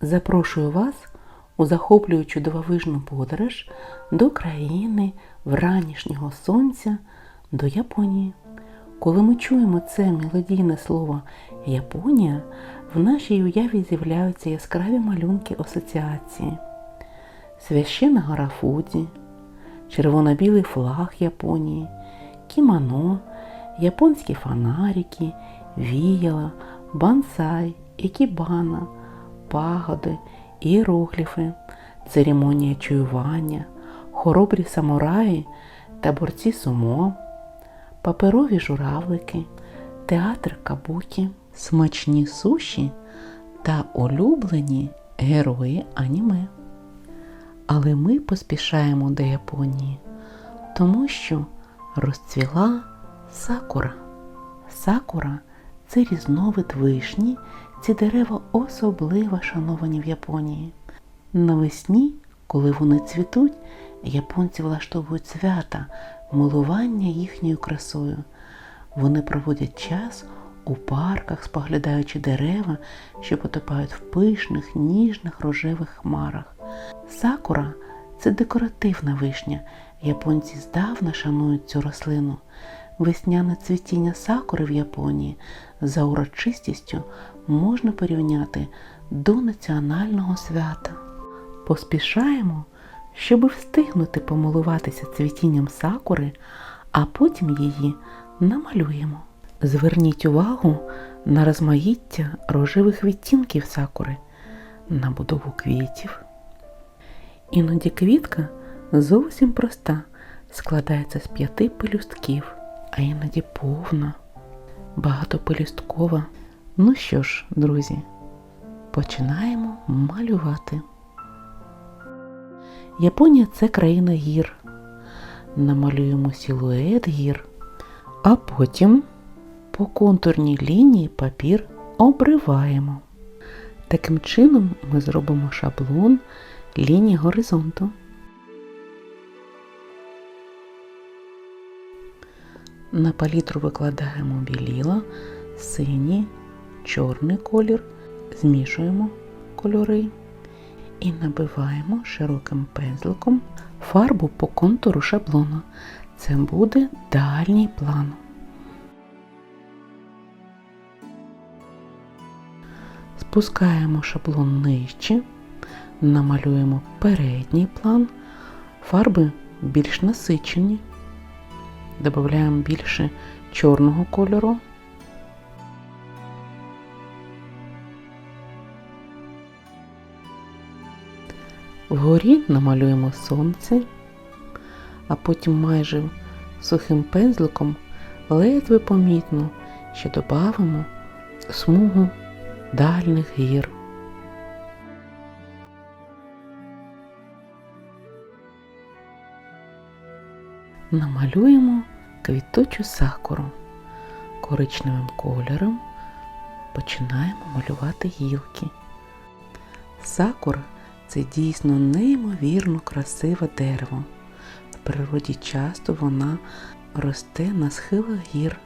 Запрошую вас у захоплюючу дивовижну подорож до країни вранішнього сонця до Японії. Коли ми чуємо це мелодійне слово Японія, в нашій уяві з'являються яскраві малюнки асоціації. Священна гора Фудзі, червоно-білий флаг Японії, кімоно, японські фонарики, віяла, бонсай, екібана, пагоди, іерогліфи, церемонія чуювання, хоробрі самураї та борці сумо, паперові журавлики, театр кабукі, смачні суші та улюблені герої аніме. Але ми поспішаємо до Японії, тому що розцвіла сакура. Сакура це різновид вишні, ці дерева особливо шановані в Японії. Навесні, коли вони цвітуть, японці влаштовують свята, милування їхньою красою. Вони проводять час у парках, споглядаючи дерева, що потопають в пишних, ніжних рожевих хмарах. Сакура це декоративна вишня. Японці здавна шанують цю рослину. Весняне цвітіння сакури в Японії за урочистістю можна порівняти до національного свята. Поспішаємо, щоб встигнути помилуватися цвітінням сакури, а потім її намалюємо. Зверніть увагу на розмаїття рожевих відтінків сакури, на будову квітів. Іноді квітка зовсім проста, складається з п'яти пелюстків, а іноді повна, багатопелюсткова. Ну що ж, друзі, починаємо малювати. Японія це країна гір. Намалюємо силует гір, а потім по контурній лінії папір обриваємо. Таким чином ми зробимо шаблон лінії горизонту. На палітру викладаємо біліла, синій, чорний колір, змішуємо кольори і набиваємо широким пензликом фарбу по контуру шаблону. Це буде дальній план. Спускаємо шаблон нижче, намалюємо передній план, фарби більш насичені, додаємо більше чорного кольору. Вгорі намалюємо сонце, а потім майже сухим пензликом ледве помітно ще додамо смугу дальних гір. Намалюємо квіточу сакуру. Коричневим кольором починаємо малювати гілки. Сакура це дійсно неймовірно красиве дерево. В природі часто вона росте на схилах гір.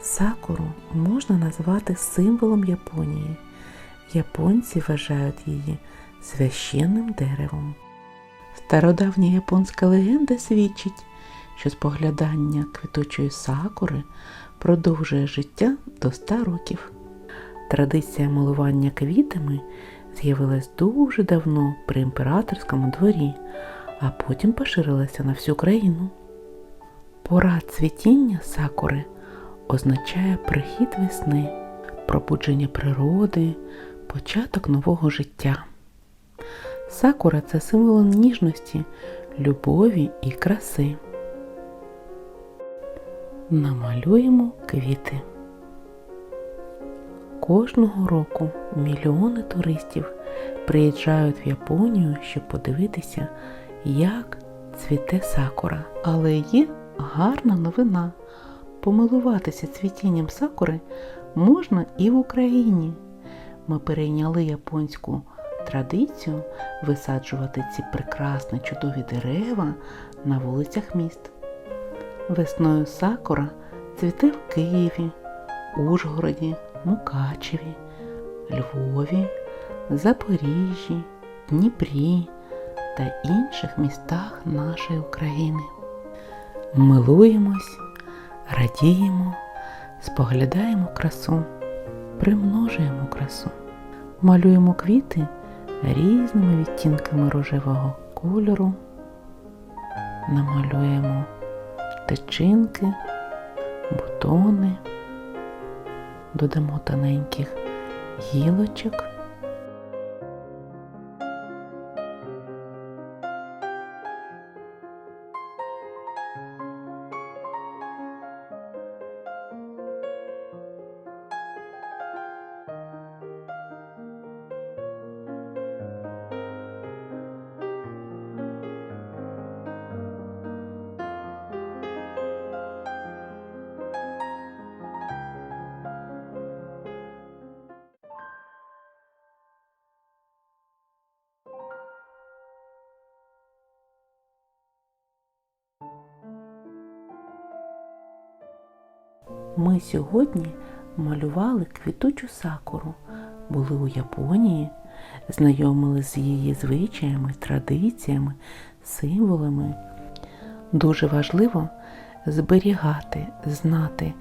Сакуру можна назвати символом Японії. Японці вважають її священним деревом. Стародавня японська легенда свідчить, що споглядання квіточої сакури продовжує життя до 100 років. Традиція малування квітами з'явилась дуже давно при імператорському дворі, а потім поширилася на всю країну. Пора цвітіння сакури означає прихід весни, пробудження природи, початок нового життя. Сакура це символ ніжності, любові і краси. Намалюємо квіти. Кожного року мільйони туристів приїжджають в Японію, щоб подивитися, як цвіте сакура. Але є гарна новина. Помилуватися цвітінням сакури можна і в Україні. Ми перейняли японську традицію висаджувати ці прекрасні чудові дерева на вулицях міст. Весною сакура цвіте в Києві, Ужгороді, Мукачеві, Львові, Запоріжжі, Дніпрі та інших містах нашої України. Милуємось, радіємо, споглядаємо красу, примножуємо красу, малюємо квіти різними відтінками рожевого кольору, намалюємо тичинки, бутони, додамо тоненьких гілочок. Ми сьогодні малювали квітучу сакуру, були у Японії, знайомили з її звичаями, традиціями, символами. Дуже важливо зберігати, знати,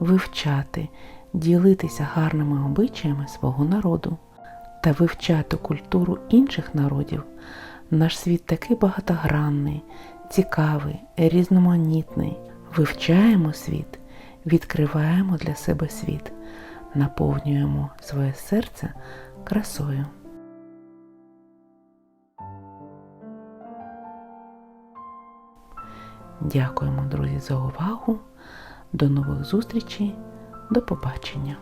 вивчати, ділитися гарними обичаями свого народу та вивчати культуру інших народів. Наш світ такий багатогранний, цікавий, різноманітний. Вивчаємо світ, відкриваємо для себе світ, наповнюємо своє серце красою. Дякуємо, друзі, за увагу. До нових зустрічей. До побачення!